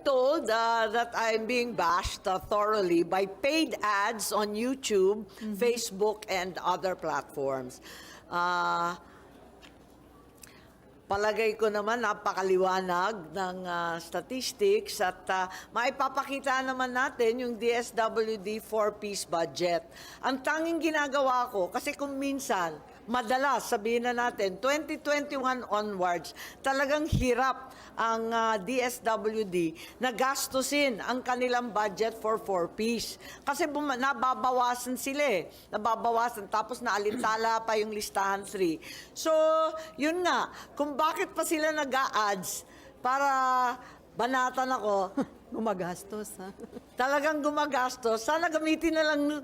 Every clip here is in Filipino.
being told uh, that I'm being bashed uh, thoroughly by paid ads on YouTube, Facebook, and other platforms. Uh, palagay ko naman napakaliwanag ng uh, statistics at uh, maipapakita naman natin yung DSWD 4-piece budget. Ang tanging ginagawa ko, kasi kung minsan, madalas, sabihin na natin, 2021 onwards, talagang hirap ang uh, DSWD na gastusin ang kanilang budget for 4-piece. Kasi buma- nababawasan sila eh. Nababawasan. Tapos naalintala pa yung listahan 3. So, yun nga. Kung bakit pa sila nag-a-ads para banatan ako, Gumagastos, ha? talagang gumagastos, sana gamitin na lang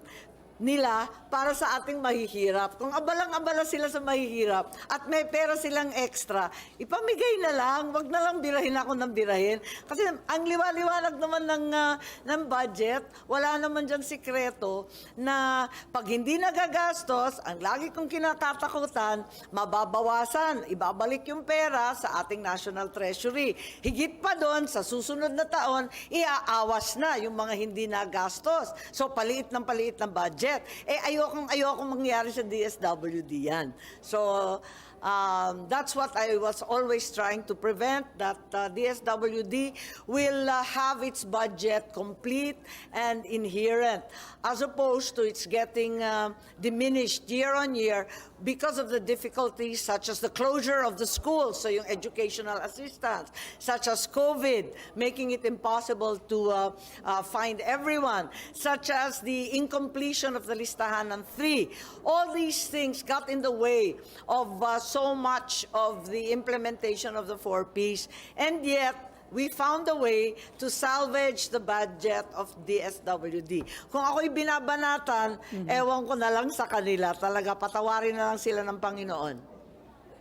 nila para sa ating mahihirap. Kung abalang-abala sila sa mahihirap at may pera silang extra, ipamigay na lang, wag na lang birahin ako ng birahin. Kasi ang liwa-liwanag naman ng, ah, ng budget, wala naman dyan sikreto na pag hindi nagagastos, ang lagi kong kinatatakutan, mababawasan, ibabalik yung pera sa ating National Treasury. Higit pa doon, sa susunod na taon, iaawas na yung mga hindi nagastos. So, paliit ng paliit ng budget. Eh, ayokong ayokong mangyari sa DSWD yan. So, um, that's what I was always trying to prevent, that uh, DSWD will uh, have its budget complete and inherent, as opposed to its getting uh, diminished year on year because of the difficulties such as the closure of the schools, so yung educational assistance, such as COVID, making it impossible to uh, uh, find everyone, such as the incompletion of the listahan ng three. All these things got in the way of uh, so much of the implementation of the four Ps, and yet we found a way to salvage the budget of DSWD. Kung ako'y binabanatan, ewan ko na lang sa kanila. Talaga, patawarin na lang sila ng Panginoon.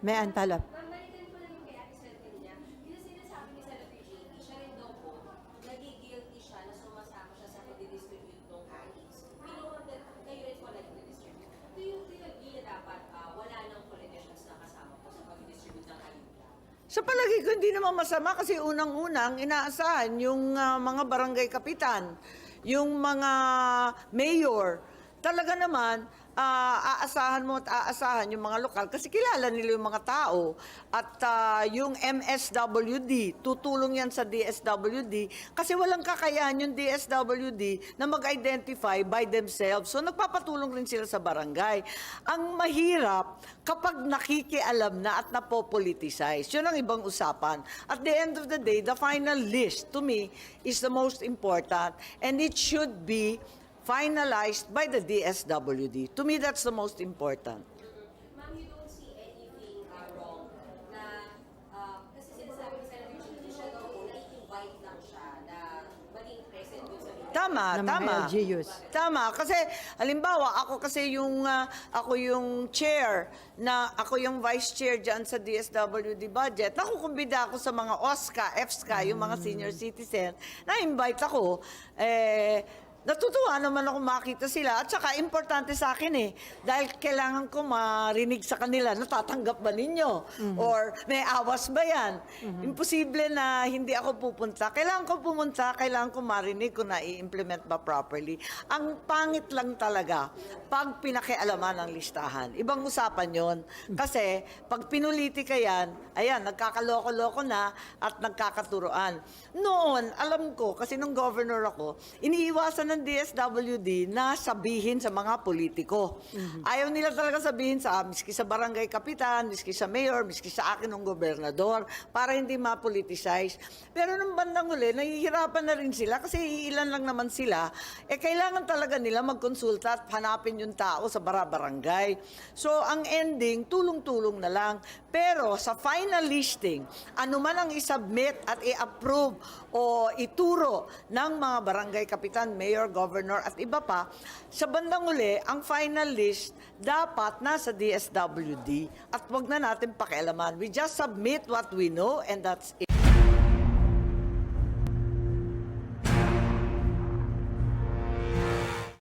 May antalap. Ma'am, balikan ko lang yung kay Ate Senator niya. Yung sinasabi ni Senator JP, siya rin daw po, nagigilty siya na sumasama siya sa pag-distribute ng kahits. Pinukontent, kayo rin po nag-distribute. Do you, do you agree na dapat ah, wala nang politicians na kasama po sa pag-distribute ng kahit? Sa palagi ko, hindi naman masama kasi unang-unang inaasahan yung ah, mga barangay kapitan, yung mga mayor. Talaga naman, ah, aasahan mo at aasahan yung mga lokal kasi kilala nila yung mga tao. At ah, yung MSWD, tutulong yan sa DSWD kasi walang kakayahan yung DSWD na mag-identify by themselves. So nagpapatulong rin sila sa barangay. Ang mahirap kapag nakikialam na at napopoliticize. Yun ang ibang usapan. At the end of the day, the final list to me is the most important and it should be finalized by the DSWD. To me, that's the most important. Ma'am, you don't see anything ah, wrong na, ah, kasi sinasabi ni Senator JP, siya daw po, nai-invite lang siya na maging present dun sa meeting. Tama, Ng mga tama. LGUs. Tama kasi halimbawa ako kasi yung ah, ako yung chair na ako yung vice chair diyan sa DSWD budget. Nakukumbida ako sa mga OSCA, EFSCA, yung mga senior citizen. Na-invite ako eh Natutuwa naman ako makita sila. At saka importante sa akin eh dahil kailangan ko marinig sa kanila natatanggap ba ninyo? Or may awas ba yan? Imposible na hindi ako pupunta. Kailangan ko pumunta kailangan ko marinig kung na-implement ba properly. Ang pangit lang talaga pag pinakialaman ng listahan. Ibang usapan yon kasi pag pinulitika yan ayan nagkakaloko-loko na at nagkakaturoan. Noon alam ko kasi nung governor ako iniiwasan ng DSWD na sabihin sa mga politiko. Ayaw nila talaga sabihin sa miski sa barangay kapitan, miski sa mayor, miski sa akin ng gobernador para hindi ma-politicize. Pero nung bandang uli, nahihirapan na rin sila kasi ilan lang naman sila. Eh kailangan talaga nila magkonsulta at hanapin yung tao sa bara-barangay. So ang ending, tulong-tulong na lang. Pero sa final listing, ano man ang isubmit at i-approve o ituro ng mga barangay kapitan, mayor, governor at iba pa, sa bandang uli, ang final list dapat nasa DSWD at wag na natin pakialaman. We just submit what we know and that's it.